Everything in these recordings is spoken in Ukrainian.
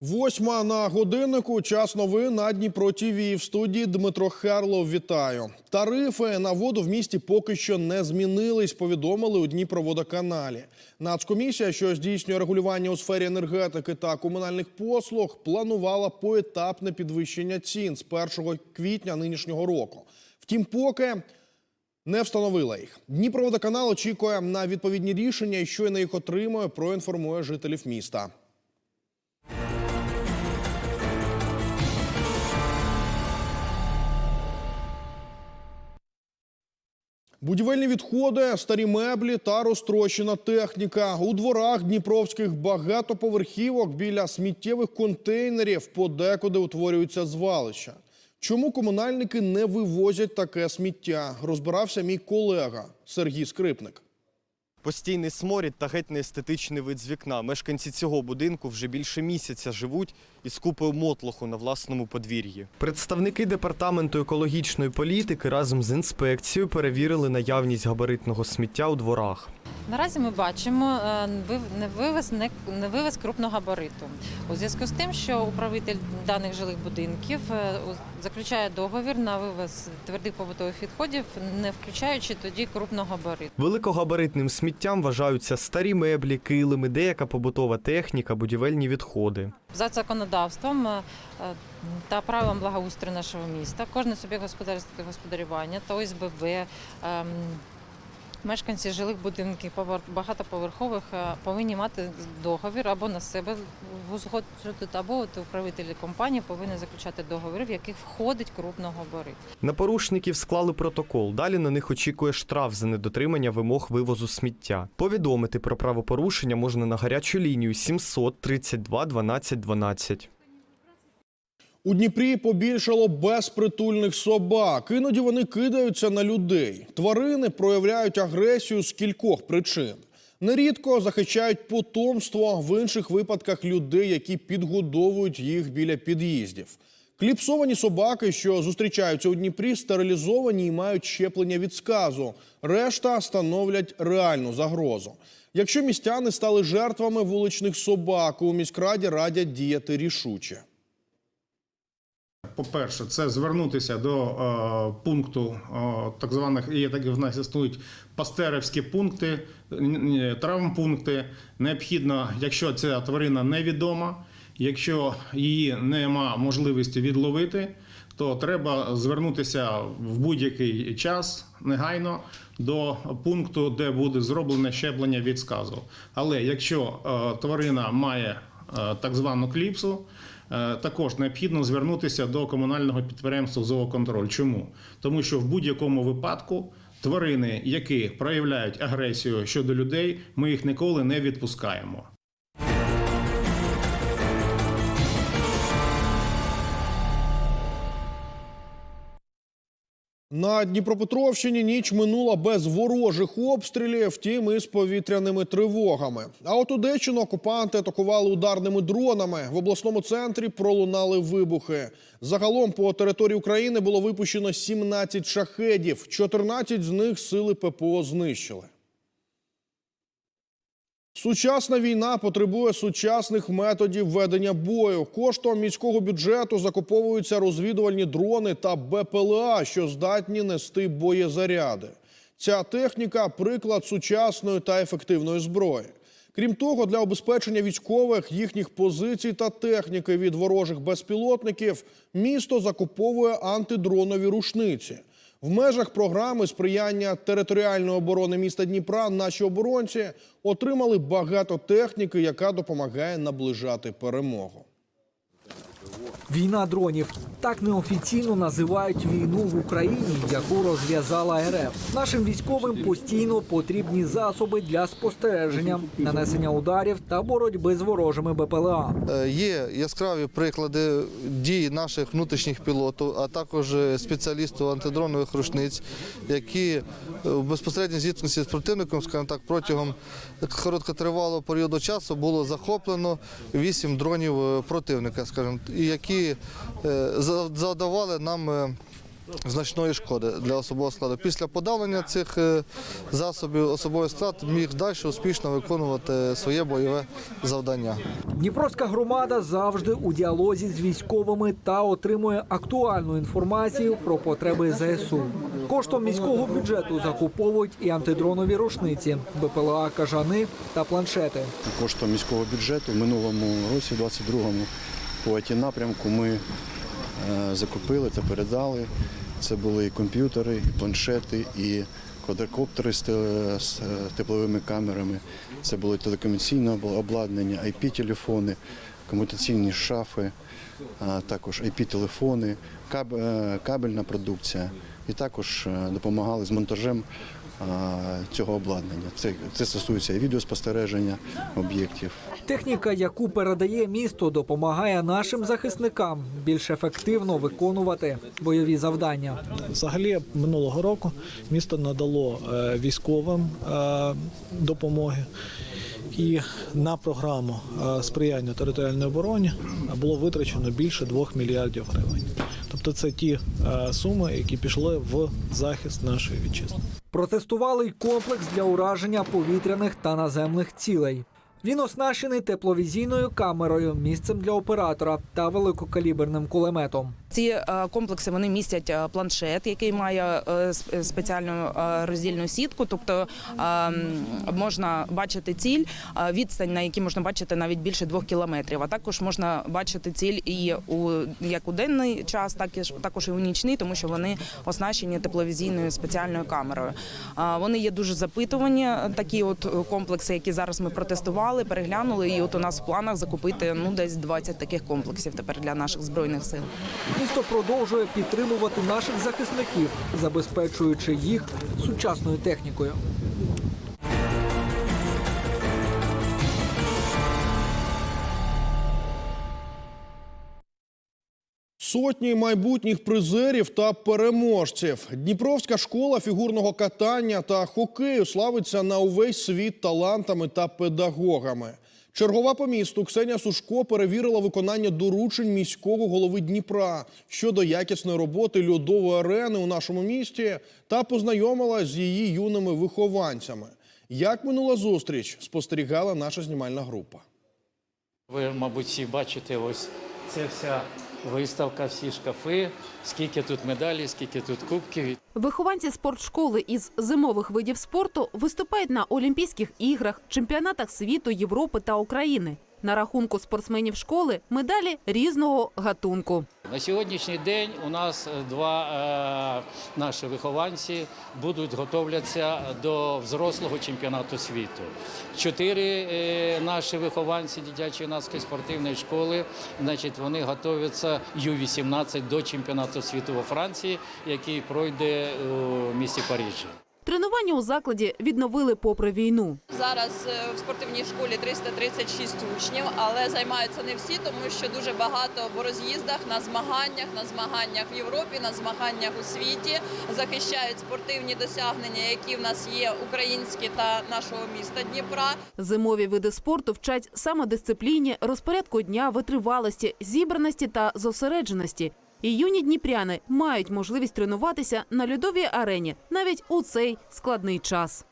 Восьма на годиннику. Час новин на Дніпро ТІВІ. В студії Дмитро Херлов. Вітаю. Тарифи на воду в місті поки що не змінились. Повідомили у Дніпроводоканалі. Нацкомісія, що здійснює регулювання у сфері енергетики та комунальних послуг, планувала поетапне підвищення цін з 1 квітня нинішнього року. Втім, поки не встановила їх. Дніпроводоканал очікує на відповідні рішення і щойно їх отримує, проінформує жителів міста. Будівельні відходи, старі меблі та розтрощена техніка. У дворах дніпровських багатоповерхівок біля сміттєвих контейнерів подекуди утворюються звалища. Чому комунальники не вивозять таке сміття? Розбирався мій колега Сергій Скрипник. Постійний сморід та геть неестетичний вид з вікна. Мешканці цього будинку вже більше місяця живуть із купою мотлоху на власному подвір'ї. Представники департаменту екологічної політики разом з інспекцією перевірили наявність габаритного сміття у дворах. Наразі ми бачимо е, вив- не вивез, не, не вивез крупного габариту. У зв'язку з тим, що управитель даних жилих будинків е, заключає договір на вивез твердих побутових відходів, не включаючи тоді крупного габариту. Великогабаритним сміттям вважаються старі меблі, килими, деяка побутова техніка, будівельні відходи. За законодавством е, та правилам благоустрою нашого міста, кожен суб'єкт господарського господарювання та ОСББ, ем, мешканці жилих будинків повер- багатоповерхових е, повинні мати договір або на себе узгоджувати, або от управителі компанії повинні заключати договори, в яких входить крупного габарит. На порушників склали протокол. Далі на них очікує штраф за недотримання вимог вивозу сміття. Повідомити про правопорушення можна на гарячу лінію 732 12 12. У Дніпрі побільшало безпритульних собак. Іноді вони кидаються на людей. Тварини проявляють агресію з кількох причин. Нерідко захищають потомство в інших випадках людей, які підгодовують їх біля під'їздів. Кліпсовані собаки, що зустрічаються у Дніпрі, стерилізовані і мають щеплення від сказу. Решта становлять реальну загрозу. Якщо містяни стали жертвами вуличних собак, у міськраді радять діяти рішуче. По-перше, це звернутися до е, пункту е, так званих є такі в нас існують пастерівські пункти, травмпункти. Необхідно, якщо ця тварина невідома, якщо її нема можливості відловити, то треба звернутися в будь-який час негайно до пункту, де буде зроблене щеплення від сказу. Але якщо е, тварина має так звану кліпсу, також необхідно звернутися до комунального підприємства «Зооконтроль». Чому? Тому що в будь-якому випадку тварини, які проявляють агресію щодо людей, ми їх ніколи не відпускаємо. На Дніпропетровщині ніч минула без ворожих обстрілів, втім із повітряними тривогами. А от Одещину окупанти атакували ударними дронами. В обласному центрі пролунали вибухи. Загалом по території України було випущено 17 шахедів. 14 з них сили ППО знищили. Сучасна війна потребує сучасних методів ведення бою. Коштом міського бюджету закуповуються розвідувальні дрони та БПЛА, що здатні нести боєзаряди. Ця техніка приклад сучасної та ефективної зброї. Крім того, для обезпечення військових їхніх позицій та техніки від ворожих безпілотників місто закуповує антидронові рушниці. В межах програми сприяння територіальної оборони міста Дніпра наші оборонці отримали багато техніки, яка допомагає наближати перемогу. Війна дронів так неофіційно називають війну в Україні, яку розв'язала РФ. Нашим військовим постійно потрібні засоби для спостереження, нанесення ударів та боротьби з ворожими БПЛА. Е, Є яскраві приклади дій наших внутрішніх пілотів, а також е, спеціалістів антидронових рушниць, які е, в безпосередній зіткненні з противником, скажімо так, протягом короткотривалого періоду часу було захоплено вісім дронів противника, скажімо, і які е, за- завдавали нам е, значної шкоди для особового складу. Після подавлення цих е, засобів особовий склад міг далі успішно виконувати своє бойове завдання. Дніпровська громада завжди у діалозі з військовими та отримує актуальну інформацію про потреби ЗСУ. Коштом міського бюджету закуповують і антидронові рушниці, БПЛА кажани та планшети. коштом міського бюджету в минулому році, 22-му, по ІТ напрямку ми е, закупили та передали. Це були і комп'ютери, і планшети, і квадрокоптери з з е, тепловими камерами. Це було і обладнання, IP-телефони, комутаційні шафи, також IP-телефони, каб- е, кабельна продукція. І також е, допомагали з монтажем цього обладнання. Це, це стосується і відеоспостереження об'єктів. Техніка, яку передає місто, допомагає нашим захисникам більш ефективно виконувати бойові завдання. Взагалі минулого року місто надало е, військовим е, допомоги. І на програму е, сприяння територіальній обороні було витрачено більше 2 мільярдів гривень. Тобто це ті суми, які пішли в захист нашої вітчизни. Протестували й комплекс для ураження повітряних та наземних цілей. Він оснащений тепловізійною камерою, місцем для оператора та великокаліберним кулеметом. Ці е, комплекси вони містять е, планшет, який має е, спеціальну роздільну сітку, тобто е, можна бачити ціль, відстань, на якій можна бачити навіть більше двох кілометрів. А також можна бачити ціль і у як у денний час, так і також і у нічний, тому що вони оснащені тепловізійною спеціальною камерою. Вони є дуже запитувані, такі от комплекси, які зараз ми протестували, переглянули. І от у нас в планах закупити ну десь 20 таких комплексів тепер для наших збройних сил. Місто продовжує підтримувати наших захисників, забезпечуючи їх сучасною технікою. Сотні майбутніх призерів та переможців. Дніпровська школа фігурного катання та хокею славиться на увесь світ талантами та педагогами. Чергова по місту Ксенія Сушко перевірила виконання доручень міського голови Дніпра щодо якісної роботи льодової арени у нашому місті та познайомила з її юними вихованцями. Як минула зустріч, спостерігала наша знімальна група. Ви, мабуть, всі бачите, ось це вся виставка, всі шкафи, скільки тут медалей, скільки тут кубків. Вихованці спортшколи із зимових видів спорту виступають на Олімпійських іграх, чемпіонатах світу, Європи та України. На рахунку спортсменів школи медалі різного гатунку. На сьогоднішній день у нас е, два е, наші вихованці будуть готовляться до взрослого чемпіонату світу. Чотири е, наші вихованці дитячої юнацької спортивної школи, значить, вони готуються Ю-18 до чемпіонату світу во Франції, який пройде у місті Парижі. Тренування у закладі відновили попри війну. Зараз е, в спортивній школі 336 учнів, але займаються не всі, тому що дуже багато в роз'їздах на змаганнях, на змаганнях в Європі, на змаганнях у світі захищають спортивні досягнення, які в нас є українські та нашого міста Дніпра. Зимові види спорту вчать самодисципліні, розпорядку дня, витривалості, зібраності та зосередженості. І юні дніпряни мають можливість тренуватися на льодовій арені навіть у цей складний час.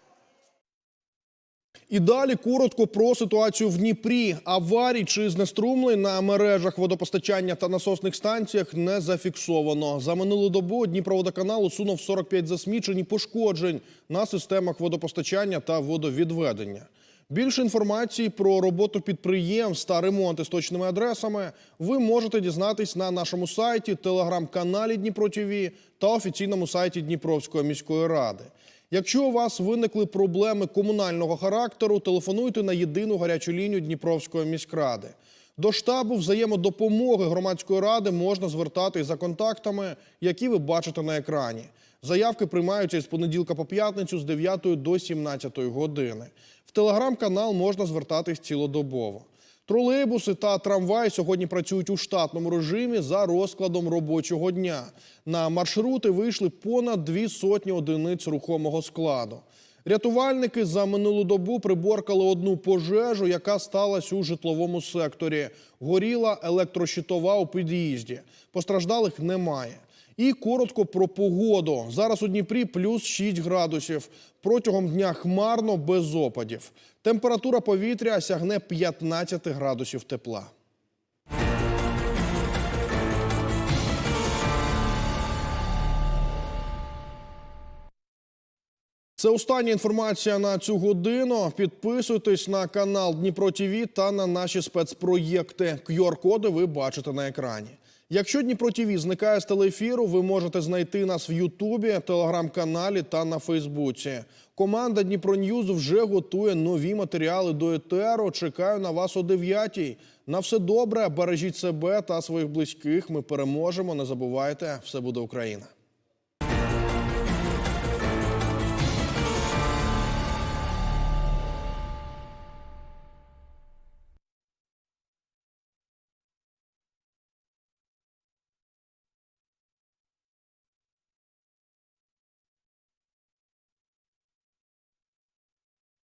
І далі коротко про ситуацію в Дніпрі. Аварій чи знеструмлень на мережах водопостачання та насосних станціях не зафіксовано. За минулу добу Дніпроводоканал усунув 45 засмічень і пошкоджень на системах водопостачання та водовідведення. Більше інформації про роботу підприємств та ремонти з точними адресами ви можете дізнатись на нашому сайті, телеграм-каналі Дніпро ТВ та офіційному сайті Дніпровської міської ради. Якщо у вас виникли проблеми комунального характеру, телефонуйте на єдину гарячу лінію Дніпровської міськради. До штабу взаємодопомоги громадської ради можна звертатись за контактами, які ви бачите на екрані. Заявки приймаються із понеділка по п'ятницю з 9 до 17 години. В телеграм-канал можна звертатись цілодобово. Тролейбуси та трамваї сьогодні працюють у штатному режимі за розкладом робочого дня. На маршрути вийшли понад дві сотні одиниць рухомого складу. Рятувальники за минулу добу приборкали одну пожежу, яка сталася у житловому секторі. Горіла електрощитова у під'їзді. Постраждалих немає. І коротко про погоду. Зараз у Дніпрі плюс 6 градусів. Протягом дня хмарно без опадів. Температура повітря сягне 15 градусів тепла. Це остання інформація на цю годину. Підписуйтесь на канал Дніпро ТІВІ та на наші спецпроєкти. QR-коди ви бачите на екрані. Якщо Дніпро ТІВІ зникає з телеефіру, ви можете знайти нас в Ютубі, телеграм-каналі та на Фейсбуці. Команда Дніпро Ньюз вже готує нові матеріали до етеру. Чекаю на вас о 9 На все добре, бережіть себе та своїх близьких. Ми переможемо. Не забувайте, все буде Україна.